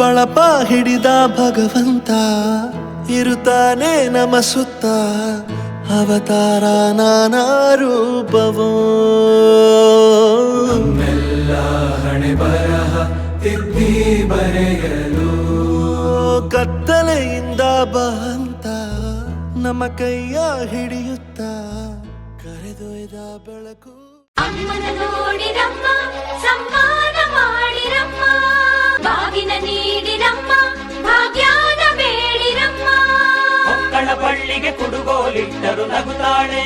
ಬಳಪ ಹಿಡಿದ ಭಗವಂತ ಇರುತ್ತಾನೆ ನಮ ಸುತ್ತ ಅವತಾರ ನಾನಾ ರೂಪವೋ. ಹಣೆ ಬರಹ ತಿದ್ದಿ ಬರೆಯಲು. ಕತ್ತಲೆಯಿಂದ ಬಂತ ನಮ್ಮ ಕೈಯ ಹಿಡಿಯುತ್ತ. ಕರೆದೊಯ್ದ ಬೆಳಕು. ಅಮ್ಮನ ನೋಡಿರಮ್ಮ ಸಮ್ಮಾನ ಮಾಡಿರಮ್ಮ. ಬಾಗಿನ ನೀಡಿರಮ್ಮ ಭಾಗ್ಯಾನ ಬೇಡಿರಮ್ಮ ಮಕ್ಕಳ ಬಳ್ಳಿಗೆ ಕುಡುಗೋಲಿಟ್ಟರು ನಗುತ್ತಾಳೆ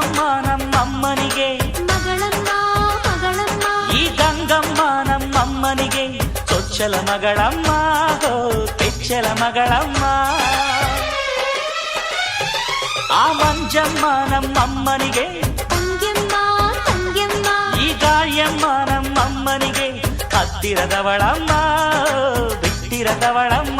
ಚಿನ್ನಮ್ಮ ನಮ್ಮಮ್ಮನಿಗೆ ಮಗಳಮ್ಮ ಮಗಳಮ್ಮ ಈ ಗಂಗಮ್ಮ ನಮ್ಮಮ್ಮನಿಗೆ ಚೊಚ್ಚಲ ಮಗಳಮ್ಮ ಹೋ ಕೆಚ್ಚಲ ಮಗಳಮ್ಮ ಆ ಮಂಜಮ್ಮ ನಮ್ಮಮ್ಮನಿಗೆ ತಂಗ್ಯಮ್ಮ ತಂಗ್ಯಮ್ಮ ಈ ಗಾಳಿಯಮ್ಮ ನಮ್ಮಮ್ಮನಿಗೆ ಹತ್ತಿರದವಳಮ್ಮ ಬಿಟ್ಟಿರದವಳಮ್ಮ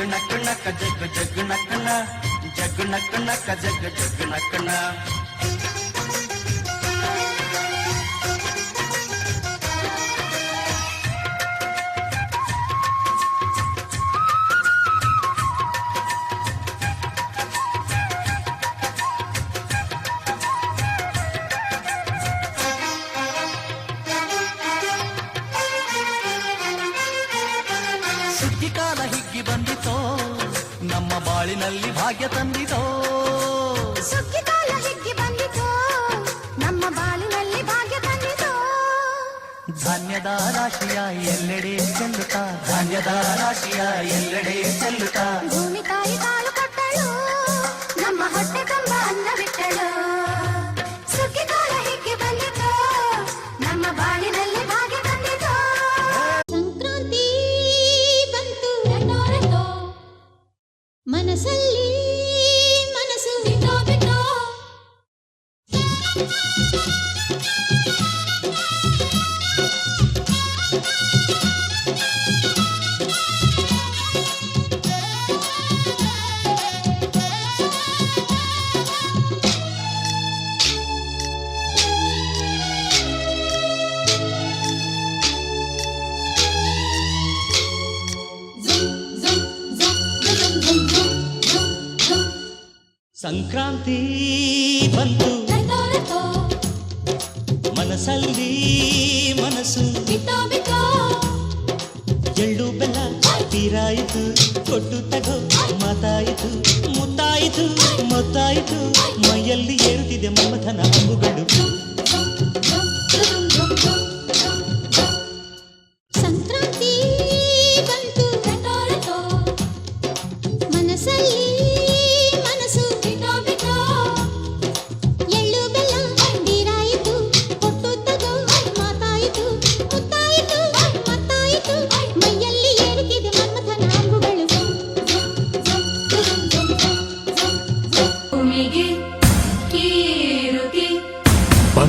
జగ్గు నక్క నక్క జగ్గు జగ్గు నక్కన జగ్గు నక్క నక్క జగ్గు జగ్గు నక్కన ಹಿಗ್ಗಿ ನಮ್ಮ ಬಾಳಿನಲ್ಲಿ ಭಾಗ್ಯ ತಂದಿತೋ ಸುಗ್ಗಿ ಕಾಲ ಹಿಗ್ಗಿ ಬಂದಿತು ನಮ್ಮ ಬಾಳಿನಲ್ಲಿ ಭಾಗ್ಯ ತಂದಿತು. ಧಾನ್ಯದ ರಾಶಿಯ ಎಲ್ಲೆಡೆ ಚೆಲ್ಲುತ್ತ ಧಾನ್ಯದ ರಾಶಿಯ ಎಲ್ಲೆಡೆ ಚೆಲ್ಲುತ್ತ. ಭೂಮಿ ತಾಯಿ ಕಾಲು ಕಟ್ಟಳು ನಮ್ಮ ಹೊಟ್ಟೆ సంక్రాంతి బంధు ಮನಸ್ಸಲ್ಲಿ ಮನಸ್ಸು. ಎಳ್ಳು ಬೆಲ್ಲ ತೀರಾಯಿತು ಕೊಟ್ಟು ತಗೋ ಮಾತಾಯಿತು ಮುತ್ತಾಯಿತು ಮೊತ್ತಾಯಿತು ಮೈಯಲ್ಲಿ ಏರುತ್ತಿದೆ ಮನ್ಮಥನ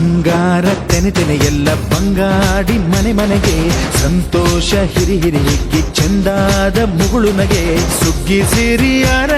ಬಂಗಾರ ತೆನೆ ತೆನೆ ಎಲ್ಲ ಬಂಗಾಡಿ ಮನೆ ಮನೆಗೆ, ಸಂತೋಷ ಹಿರಿ ಹಿರಿ ಹಿಗ್ಗಿ ಚಂದಾದ ಮುಗುಳು ನಗೆ, ಸುಗ್ಗಿ ಸಿರಿಯರ